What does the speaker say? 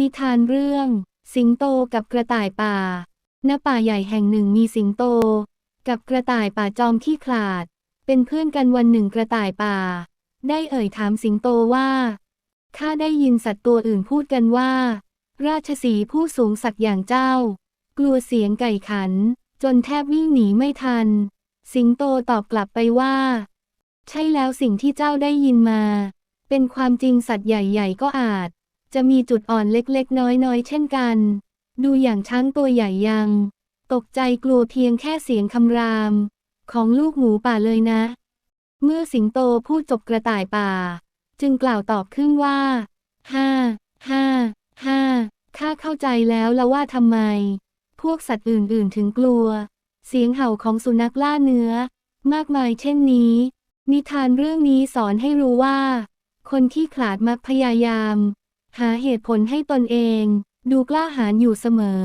นิทานเรื่อง สิงโตกับกระต่ายป่า ณ ป่าใหญ่แห่งหนึ่งมีสิงโต กับกระต่ายป่าจอมขี้ขลาด เป็นเพื่อนกันวันหนึ่งกระต่ายป่า ได้เอ่ยถามสิงโตว่าข้าได้ยินสัตว์ตัวอื่นพูดกันว่า ราชสีห์ผู้สูงศักดิ์อย่างเจ้า กลัวเสียงไก่ขัน จนแทบวิ่งหนีไม่ทัน สิงโตตอบกลับไปว่า ใช่แล้วสิ่งที่เจ้าได้ยินมา เป็นความจริงสัตว์ใหญ่ ๆ ก็อาจ จะมีจุดอ่อนเล็กๆ น้อยๆ เช่นกัน ดูอย่างช้างตัวใหญ่ยัง ตกใจกลัวเพียงแค่เสียงคำราม ของลูกหมูป่าเลยนะ เมื่อสิงโตพูดจบกระต่ายป่า จึงกล่าวตอบขึ้นว่าห้าห้าห้าข้าเข้าใจแล้วละว่าทำไม พวกสัตว์อื่นๆ ถึงกลัว เสียงเห่าของสุนัขล่าเนื้อ มากมายเช่นนี้ นิทานเรื่องนี้สอนให้รู้ว่า คนที่ขลาดมักพยายาม หาเหตุผลให้ตนเอง ดูกล้าหาญอยู่เสมอ